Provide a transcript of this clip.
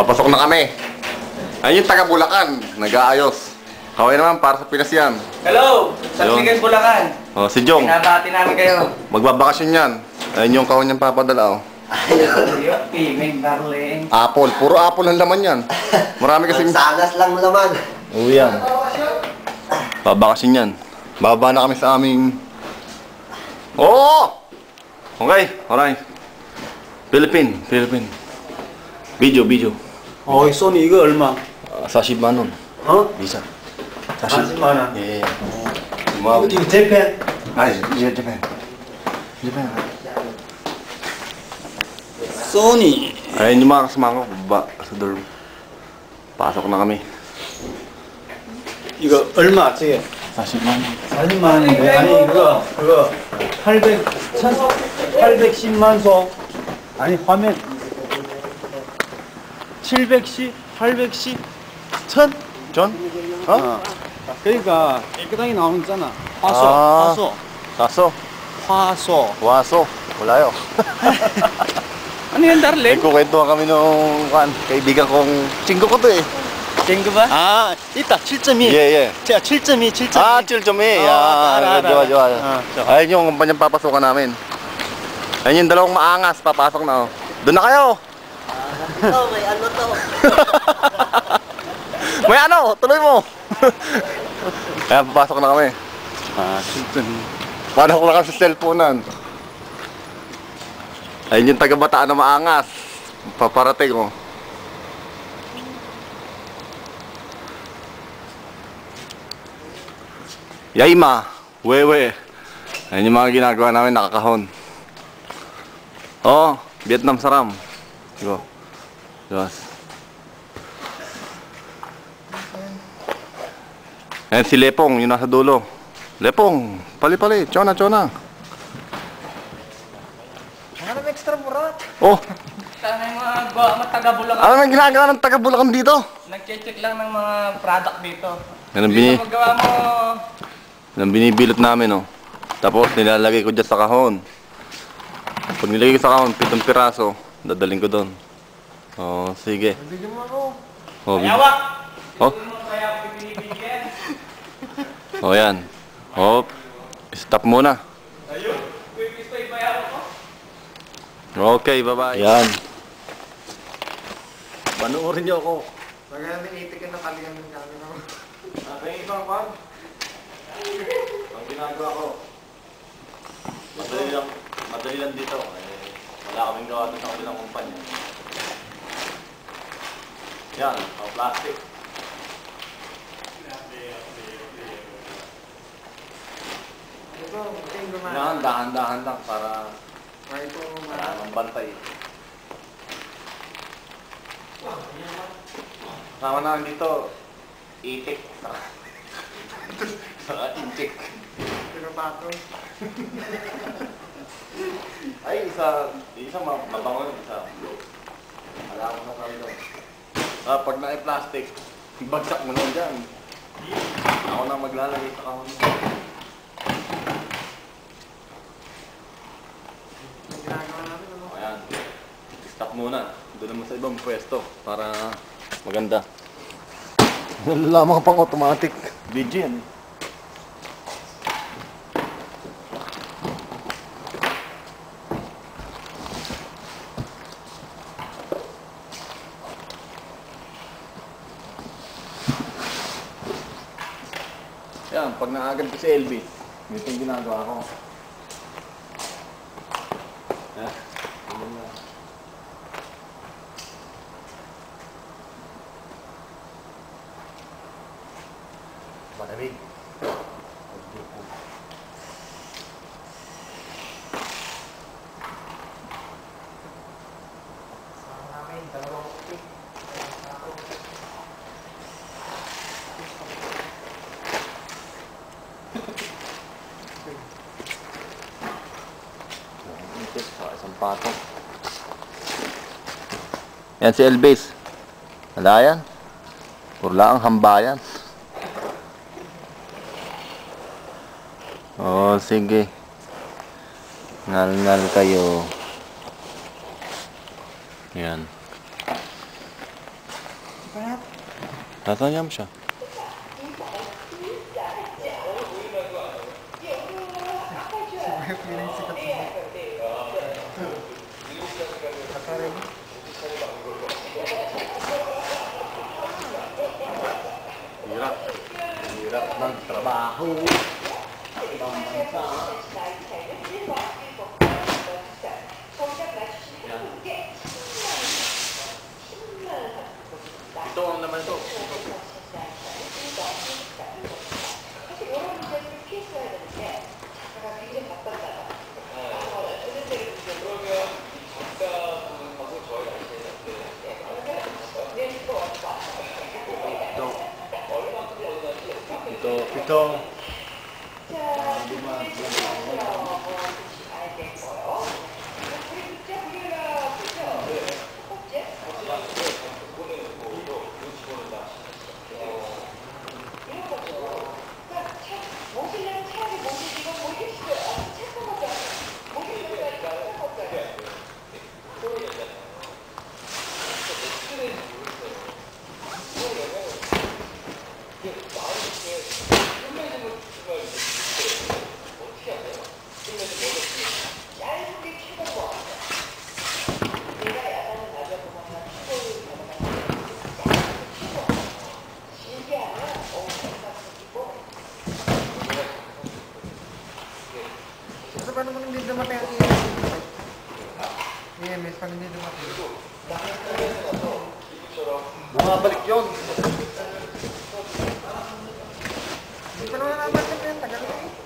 Papasok na kami. Ayun yung taga Bulacan, nag-aayos. Kaway naman para sa Pinas yan. Hello! Sa Hello. Bulacan. Oh, si Jong, Pinabati namin kayo. magbabakasyon yan. Ayun yung kahon niyang papadala, oh. Ayun, pimig, darling. Apple, puro apple ang laman yan. Marami kasing... Sanas lang laman. Oo yan. Babakasyon yan. Bababa na kami sa aming... Oo! Okay, alright. Philippine, Philippine. Video, video. 어, 이 소니 이거 얼마? Uh, 40만 원. 어? Visa. 40만 원. 예, 예. 어디 재팬? 아, 이제 baba sa dorm. Pasok na kami. 이거 얼마? 저게 40만 원. 40만 원인데 아니 그거 그거 800 1810만 소 아니 화면 710 810 1000 John? 어? 어. 그러니까 깨끗하게 나오잖아. 화소, 아. 화소, 화소. waso. Wala yun. Ano yan, darling? Nagkukwentuhan kami nung kan, kaibigan kong chinggo ko to eh. 쟁그 봐? 아, 있다. 7.2. Yeah, yeah. 제가 7.2, 7.2. Ah, chill to me. Oo, Yan. alright, alright, Jowa, jowa. alright. Ah, jowa. Ayun yung kumpanyang papasukan namin. Ayun yung dalawang maangas, papasok na oh. Doon na kayo! Ito, may ano to. May ano, tuloy mo! Ayan, papasok na kami. 아, 7.2. Paano ko na kami sa cellphone Ayun yung taga-bataan na maangas. Paparating oh. Yaima, wewe. Ayun yung mga ginagawa namin nakakahon. Oh, Vietnam saram. Go. Yes. Ayan si Lepong, yung nasa dulo. Lepong, pali-pali, chona, chona. Ano extra murat? Oh, Sana yung mga go- mga taga Bulacan. ano nang ginagawa ng taga Bulacan dito? Nag-check lang ng mga product dito. Yan ang, Dito bini, magawa mo. yan ang binibilot namin, oh. Tapos nilalagay ko dyan sa kahon. Pag nilagay ko sa kahon, pitong piraso, dadaling ko doon. Oh, sige. Bigyan mo ako. Oh, bi- Yawa! oh, oh, yan. Oh, stop muna. Ayun. Okay, bye-bye. Yan. Panoorin niyo ako. Pag namin itikin na kalian ng kami no. Ang ibang kwan. Ang ginagawa ko. Madali lang, madali lang dito. Eh, wala kaming gawa doon sa kabilang kumpanya. Yan, ang plastic. Ito, ito gumawa. Yan, dahan-dahan lang para Ay, ito wala nang bantay. Sama na dito, itik. Saka intik. Ay, isa, isa ma- mabango yun, isa. Wala akong nasabi doon. Ah, pag na-plastic, bagsak mo lang dyan. Ako na maglalagay sa kahon. Ayan. Stop muna. Doon naman sa ibang pwesto para maganda. Lamang pang automatic. Video yan. Yan, pag naagad ko si Elvis, ito yung ginagawa ko. Intik sa isang patong. Yan si Elvis. Wala yan. Purla ang hambayan. Oh, sige. Ngal-ngal kayo. Yan. Tatanya mo siya. Sikat sa Katarin. Hirap. Hirap ng trabaho. Ibang bansa. Ito. paano mo hindi dumating ang EMS? EMS, paano hindi dumating? Bumabalik yun. Hindi pa naman nabalik yun, tagal na. Eh.